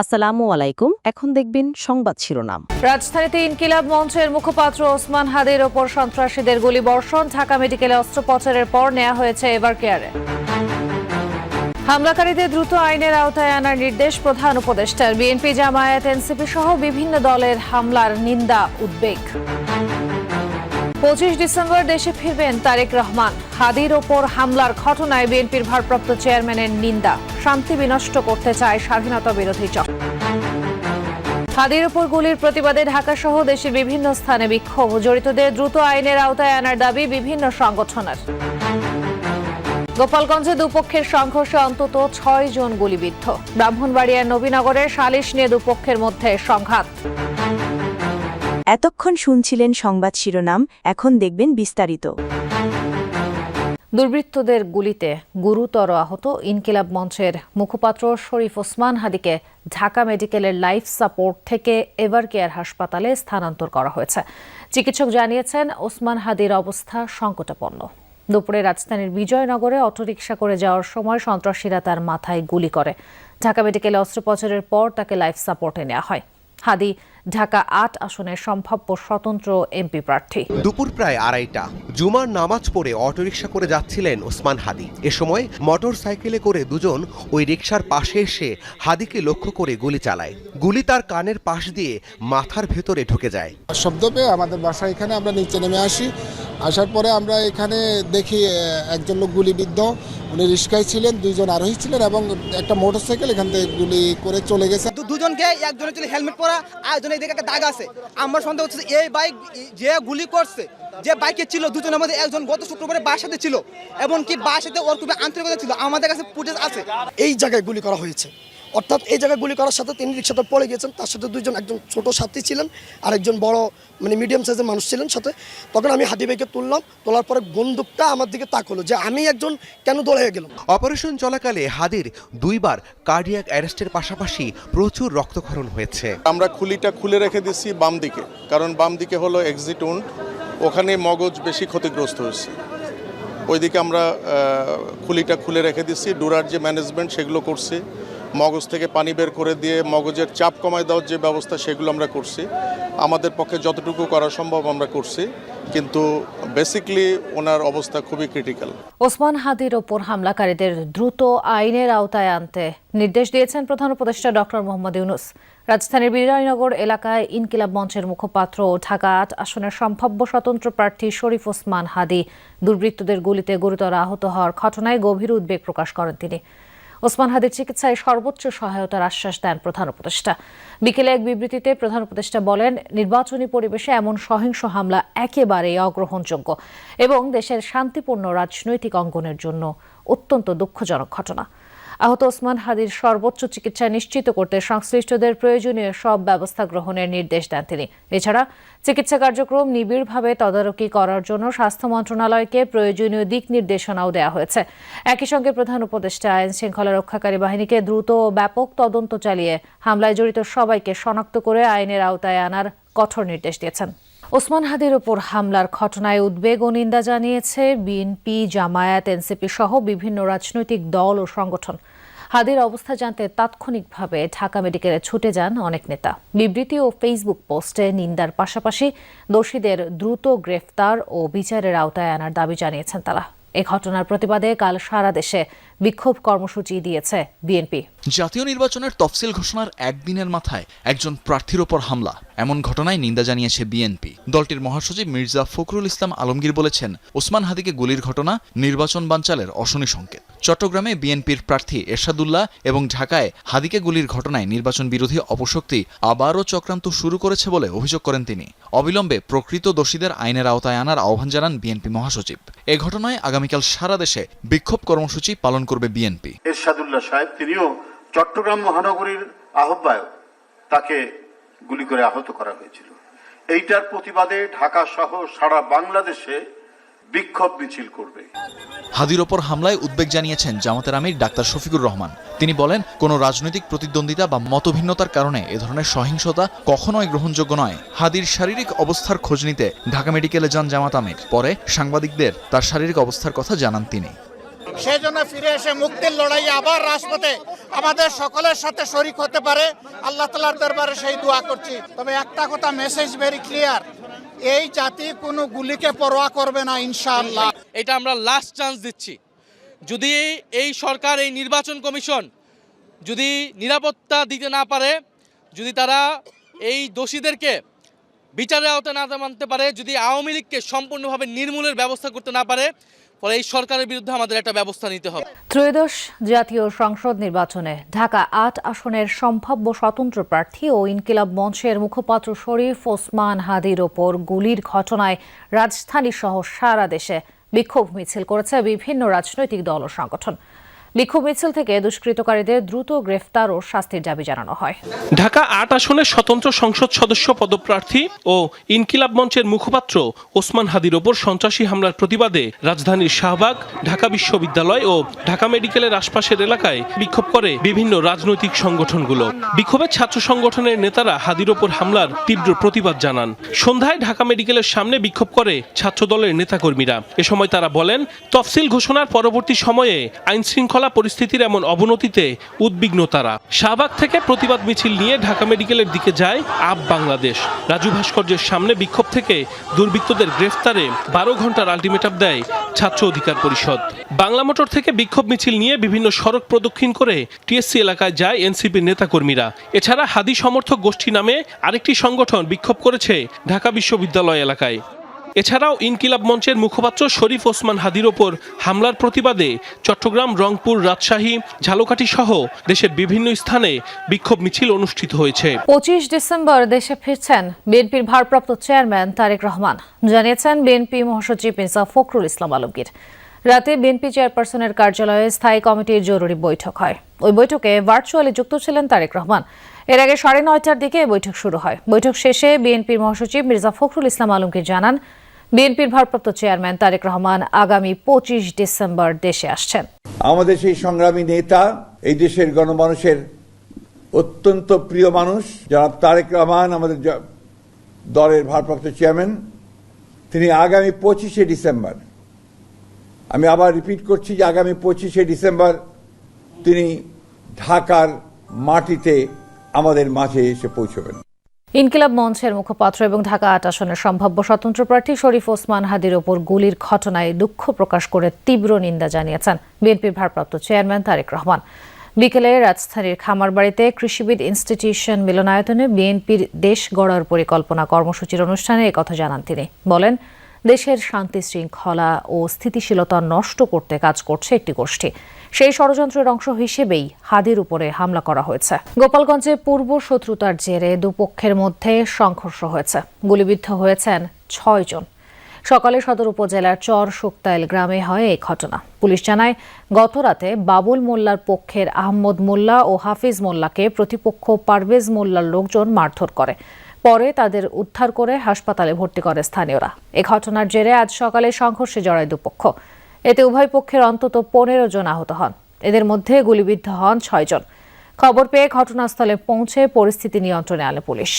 আসসালামু আলাইকুম। এখন দেখবেন সংবাদ শিরোনাম। রাজধানীতে ইনকিলাব মঞ্চের মুখপাত্র ওসমান হাদির ওপর সন্ত্রাসীদের গুলিবর্ষণ, ঢাকা মেডিকেলে অস্ত্রোপচারের পর নেওয়া হয়েছে এবার কেয়ারে। হামলাকারীদের দ্রুত আইনের আওতায় আনার নির্দেশ প্রধান উপদেষ্টার। বিএনপি জামায়াত, এনসিপি সহ বিভিন্ন দলের হামলার নিন্দা, উদ্বেগ। পঁচিশ ডিসেম্বর দেশে ফিরবেন তারেক রহমান। হাদির ওপর হামলার ঘটনায় বিএনপির ভারপ্রাপ্ত চেয়ারম্যানের নিন্দা। শান্তি বিনষ্ট করতে চায় স্বাধীনতা বিরোধী চক্র। হাদির উপর গুলির প্রতিবাদে ঢাকা সহ দেশের বিভিন্ন স্থানে বিক্ষোভ। জড়িতদের দ্রুত আইনের আওতায় আনার দাবি বিভিন্ন সংগঠনের। গোপালগঞ্জে দুপক্ষের সংঘর্ষে অন্তত ছয় জন গুলিবিদ্ধ। ব্রাহ্মণবাড়িয়ার নবীনগরের সালিশ নিয়ে দুপক্ষের মধ্যে সংঘাত। এতক্ষণ শুনছিলেন সংবাদ শিরোনাম, এখন দেখবেন বিস্তারিত। দুর্বৃত্তদের গুলিতে গুরুতর আহত ইনকিলাব মঞ্চের মুখপাত্র শরীফ ওসমান হাদিকে ঢাকা মেডিকেলের লাইফ সাপোর্ট থেকে এভার কেয়ার হাসপাতালে স্থানান্তর করা হয়েছে। চিকিৎসক জানিয়েছেন, ওসমান হাদির অবস্থা সংকটাপন্ন দুপুরে রাজধানীর বিজয়নগরে অটোরিকশা করে যাওয়ার সময় সন্ত্রাসীরা তার মাথায় গুলি করে। ঢাকা মেডিকেলে অস্ত্রোপচারের পর তাকে লাইফ সাপোর্টে নেওয়া হয়। হাদি ঢাকা আট আসনের সম্ভাব্য স্বতন্ত্র এমপি প্রার্থী। দুপুর প্রায় আড়াইটা জুমার নামাজ পড়ে অটোরিকশা করে যাচ্ছিলেন ওসমান হাদি। এ সময় মোটর সাইকেলে করে দুজন ওই রিকশার পাশে এসে হাদিকে লক্ষ্য করে গুলি চালায়। গুলি তার কানের পাশ দিয়ে মাথার ভেতরে ঢুকে যায়। শব্দ পেয়ে আমাদের বাসা এখানে আমরা নিচে নেমে আসি। আসার পরে আমরা এখানে দেখি একজন লোক গুলিবিদ্ধ। উনি রিস্কায় ছিলেন দুইজন আরোহী ছিলেন এবং একটা মোটরসাইকেল এখান থেকে গুলি করে চলে গেছে। দুজনকে একজনের ছিল হেলমেট পরা আর একজনের এদিকে একটা দাগ আছে। আমার সন্দেহ হচ্ছে এই বাইক যে গুলি করছে যে বাইকে ছিল দুজনের মধ্যে একজন গত শুক্রবারে বাসাতে ছিল এমনকি বাসাতে ওর খুবই আন্তরিকতা ছিল। আমাদের কাছে ফুটেজ আছে। এই জায়গায় গুলি করা হয়েছে। অর্থাৎ এই জায়গায় গুলি করার সাথে তিনি রিক্সাতে পড়ে গিয়েছেন। তার সাথে দুইজন একজন ছোট সাথী ছিলেন আর একজন বড় মানে মিডিয়াম সাইজের মানুষ ছিলেন সাথে। তখন আমি হাদি ভাইকে তুললাম তোলার পরে বন্দুকটা আমার দিকে তাক হলো যে আমি একজন কেন দৌড়ে গেলাম? অপারেশন চলাকালে হাদির দুইবার কার্ডিয়াক অ্যারেস্টের পাশাপাশি প্রচুর রক্তক্ষরণ হয়েছে। আমরা খুলিটা খুলে রেখে দিচ্ছি বাম দিকে কারণ বাম দিকে হলো এক্সিট উন্ড ওখানে মগজ বেশি ক্ষতিগ্রস্ত হয়েছে। ওইদিকে আমরা খুলিটা খুলে রেখে দিচ্ছি ডুরার যে ম্যানেজমেন্ট সেগুলো করছি। মগজ থেকে পানি বের করে দিয়ে মগজের চাপ কমায় দেওয়ার যে ব্যবস্থা সেগুলো আমরা করছি। আমাদের পক্ষে যতটুকু করা সম্ভব আমরা করছি, কিন্তু বেসিকলি ওনার অবস্থা খুবই ক্রিটিক্যাল ওসমান হাদির ওপর হামলাকারীদের দ্রুত আইনের আওতায় আনতে নির্দেশ দিয়েছেন প্রধান উপদেষ্টা ডক্টর মোহাম্মদ ইউনুস। রাজধানীর বিজয়নগর এলাকায় ইনকিলাব মঞ্চের মুখপাত্র ও ঢাকা আট আসনের সম্ভাব্য স্বতন্ত্র প্রার্থী শরীফ ওসমান হাদি দুর্বৃত্তদের গুলিতে গুরুতর আহত হওয়ার ঘটনায় গভীর উদ্বেগ প্রকাশ করেন তিনি। ওসমান হাদির চিকিৎসায় সর্বোচ্চ সহায়তার আশ্বাস দেন প্রধান উপদেষ্টা। বিকেলে এক বিবৃতিতে প্রধান উপদেষ্টা বলেন, নির্বাচনী পরিবেশে এমন সহিংস হামলা একেবারেই অগ্রহণযোগ্য এবং দেশের শান্তিপূর্ণ রাজনৈতিক অঙ্গনের জন্য অত্যন্ত দুঃখজনক ঘটনা। আহত ওসমান হাদির সর্বোচ্চ চিকিৎসা নিশ্চিত করতে সংশ্লিষ্টদের প্রয়োজনীয় সব ব্যবস্থা গ্রহণের নির্দেশ দেন তিনি। এছাড়া চিকিৎসা কার্যক্রম নিবিড়ভাবে তদারকি করার জন্য স্বাস্থ্য মন্ত্রণালয়কে প্রয়োজনীয় দিক নির্দেশনাও দেওয়া হয়েছে। একই সঙ্গে প্রধান উপদেষ্টা আইন শৃঙ্খলা রক্ষাকারী বাহিনীকে দ্রুত ও ব্যাপক তদন্ত চালিয়ে হামলায় জড়িত সবাইকে শনাক্ত করে আইনের আওতায় আনার কঠোর নির্দেশ দিয়েছেন। ওসমান হাদির ওপর হামলার ঘটনায় উদ্বেগ ও নিন্দা জানিয়েছে বিএনপি, জামায়াত, এনসিপি সহ বিভিন্ন রাজনৈতিক দল ও সংগঠন। হাদির অবস্থা জানতে তাৎক্ষণিকভাবে ঢাকা মেডিকেলে ছুটে যান অনেক নেতা। বিবৃতি ও ফেসবুক পোস্টে নিন্দার পাশাপাশি দোষীদের দ্রুত গ্রেফতার ও বিচারের আওতায় আনার দাবি জানিয়েছেন তারা। এ ঘটনার প্রতিবাদে কাল সারা দেশে বিক্ষোভ কর্মসূচি দিয়েছে বিএনপি। জাতীয় নির্বাচনের তফসিল ঘোষণার একদিনের মাথায় একজন প্রার্থীর ওপর হামলা। এমন ঘটনায় নিন্দা জানিয়েছে বিএনপি। দলটির মহাসচিব মির্জা ফখরুল ইসলাম আলমগীর বলেছেন, ওসমান হাদিকে গুলির ঘটনা, নির্বাচন বানচালের অশনি সংকেত। চট্টগ্রামে বিএনপির প্রার্থী এরশাদুল্লাহ এবং ঢাকায় হাদিকে গুলির ঘটনায় নির্বাচন বিরোধী অপশক্তি আবারও চক্রান্ত শুরু করেছে বলে অভিযোগ করেন তিনি। অবিলম্বে প্রকৃত দোষীদের আইনের আওতায় আনার আহ্বান জানান বিএনপি মহাসচিব। এ ঘটনায় আগামীকাল সারা দেশে বিক্ষোভ কর্মসূচি পালন করবে বিএনপি। এরশাদুল্লাহ সাহেব, তিনিও চট্টগ্রাম মহানগরীর আহ্বায়ক। তাকে গুলি করে আহত করা হয়েছিল। এইটার প্রতিবাদে ঢাকা সহ সারা বাংলাদেশে বিক্ষোভ মিছিল করবে। হাদির ওপর হামলায় উদ্বেগ জানিয়েছেন জামাতের আমির ডাক্তার শফিকুর রহমান। তিনি বলেন কোনো রাজনৈতিক প্রতিদ্বন্দ্বিতা বা মতভিন্নতার কারণে এ ধরনের সহিংসতা কখনোই গ্রহণযোগ্য নয়। হাদির শারীরিক অবস্থার খোঁজ নিতে ঢাকা মেডিকেলে যান জামাত আমির। পরে সাংবাদিকদের তার শারীরিক অবস্থার কথা জানান তিনি। সেই জন্য ফিরে এসে মুক্তির লড়াইয়ে আবার রাজপথে আমাদের সকলের সাথে শরিক হতে পারে। আল্লাহ তালার দরবারে সেই দোয়া করছি। তবে একটা কথা মেসেজ ভেরি ক্লিয়ার এই জাতি কোনো গুলিকে পরোয়া করবে না, ইনশাআল্লাহ। এটা আমরা লাস্ট চান্স দিচ্ছি। যদি এই সরকার, এই নির্বাচন কমিশন যদি নিরাপত্তা দিতে না পারে, যদি তারা এই দোষীদেরকে বিচারের আওতায় না মানতে পারে, যদি আওয়ামী লীগকে সম্পূর্ণভাবে নির্মূলের ব্যবস্থা করতে না পারে, ফলে এই সরকারের বিরুদ্ধে আমাদের একটা ব্যবস্থা নিতে হবে। ত্রয়োদশ জাতীয় সংসদ নির্বাচনে ঢাকা আট আসনের সম্ভাব্য স্বতন্ত্র প্রার্থী ও ইনকিলাব মঞ্চের মুখপাত্র শরীফ ওসমান হাদির ওপর গুলির ঘটনায় রাজধানী সহ সারা দেশে বিক্ষোভ মিছিল করেছে বিভিন্ন রাজনৈতিক দল ও সংগঠন। বিক্ষোভ মিছিল থেকে দুষ্কৃতকারীদের দ্রুত গ্রেফতার ও শাস্তির দাবি জানানো হয়। ঢাকা আট আসনের স্বতন্ত্র সংসদ সদস্য পদপ্রার্থী ও ইনকিলাব মঞ্চের মুখপাত্র ওসমান হাদির ওপর সন্ত্রাসী হামলার প্রতিবাদে রাজধানীর শাহবাগ, ঢাকা বিশ্ববিদ্যালয় ও ঢাকা মেডিকেলের আশপাশের এলাকায় বিক্ষোভ করে বিভিন্ন রাজনৈতিক সংগঠনগুলো। বিক্ষোভে ছাত্র সংগঠনের নেতারা হাদির ওপর হামলার তীব্র প্রতিবাদ জানান। সন্ধ্যায় ঢাকা মেডিকেলের সামনে বিক্ষোভ করে ছাত্র দলের নেতাকর্মীরা। এ সময় তারা বলেন, তফসিল ঘোষণার পরবর্তী সময়ে আইন শৃঙ্খলা পরিস্থিতির এমন অবনতিতে উদ্বিগ্ন তারা। শাহবাগ থেকে প্রতিবাদ মিছিল নিয়ে ঢাকা মেডিকেলের দিকে যায় আপ বাংলাদেশ। রাজু ভাস্কর্যের সামনে বিক্ষোভ থেকে দুর্বৃত্তদের গ্রেফতারে বারো ঘণ্টার আলটিমেটাম দেয় ছাত্র অধিকার পরিষদ। বাংলা মোটর থেকে বিক্ষোভ মিছিল নিয়ে বিভিন্ন সড়ক প্রদক্ষিণ করে টিএসসি এলাকায় যায় এনসিপির নেতাকর্মীরা। এছাড়া হাদি সমর্থক গোষ্ঠী নামে আরেকটি সংগঠন বিক্ষোভ করেছে ঢাকা বিশ্ববিদ্যালয় এলাকায়। এছাড়াও ইনকিলাব মঞ্চের মুখপাত্র শরীফ ওসমান হাদির ওপর হামলার প্রতিবাদে চট্টগ্রাম, রংপুর, রাজশাহী, ঝালকাঠি সহ দেশের বিভিন্ন স্থানে বিক্ষোভ মিছিল অনুষ্ঠিত হয়েছে। পঁচিশ ডিসেম্বর দেশে ফিরছেন বিএনপির ভারপ্রাপ্ত চেয়ারম্যান তারেক রহমান। জানিয়েছেন বিএনপি মহাসচিব মির্জা ফখরুল ইসলাম আলমগীর। রাতে বিএনপি চেয়ারপারসনের কার্যালয়ে স্থায়ী কমিটির জরুরি বৈঠক হয়। ওই বৈঠকে ভার্চুয়ালি যুক্ত ছিলেন তারেক রহমান। এর আগে সাড়ে নয়টার দিকে বৈঠক শুরু হয়। বৈঠক শেষে বিএনপির মহাসচিব মির্জা ফখরুল ইসলাম আলমগীর জানান বিএনপির ভারপ্রাপ্ত চেয়ারম্যান তারেক রহমান আগামী পঁচিশ ডিসেম্বর দেশে আসছেন। আমাদের সেই সংগ্রামী নেতা, এই দেশের গণমানুষের অত্যন্ত প্রিয় মানুষ যারা তারেক রহমান, আমাদের দলের ভারপ্রাপ্ত চেয়ারম্যান, তিনি আগামী পঁচিশে ডিসেম্বর। আমি আবার রিপিট করছি যে আগামী পঁচিশে ডিসেম্বর তিনি ঢাকার মাটিতে আমাদের মাঝে এসে পৌঁছবেন। ইনকিলাব মঞ্চের মুখপাত্র এবং ঢাকা আট আসনের সম্ভাব্য স্বতন্ত্র প্রার্থী শরীফ ওসমান হাদির ওপর গুলির ঘটনায় দুঃখ প্রকাশ করে তীব্র নিন্দা জানিয়েছেন বিএনপির ভারপ্রাপ্ত চেয়ারম্যান তারেক রহমান। বিকেলে রাজধানীর খামারবাড়িতে কৃষিবিদ ইনস্টিটিউশন মিলনায়তনে বিএনপির দেশ গড়ার পরিকল্পনা কর্মসূচির অনুষ্ঠানে একথা জানান তিনি। বলেন দেশের শান্তি শৃঙ্খলা ও স্থিতিশীলতা নষ্ট করতে কাজ করছে একটি গোষ্ঠী। সেই ষড়যন্ত্রের অংশ হিসেবেই হাদির উপরে হামলা করা হয়েছে। গোপালগঞ্জে পূর্ব শত্রুতার জেরে দুপক্ষের মধ্যে সংঘর্ষ হয়েছে। গুলিবিদ্ধ হয়েছেন ছয় জন। সকালে সদর উপজেলার চর শুক্তাইল গ্রামে হয় এই ঘটনা। পুলিশ জানায়, গতরাতে বাবুল মোল্লার পক্ষের আহমদ মোল্লা ও হাফিজ মোল্লাকে প্রতিপক্ষ পারভেজ মোল্লার লোকজন মারধর করে। পরে তাদের উদ্ধার করে হাসপাতালে ভর্তি করে স্থানীয়রা। এ ঘটনার জেরে আজ সকালে সংঘর্ষে জড়ায় দুপক্ষ। এতে উভয় পক্ষের অন্তত পনেরো জন আহত হন। এদের মধ্যে গুলিবিদ্ধ হন ছয়জন। খবর পেয়ে ঘটনাস্থলে পৌঁছে পরিস্থিতি নিয়ন্ত্রণে আনে পুলিশ।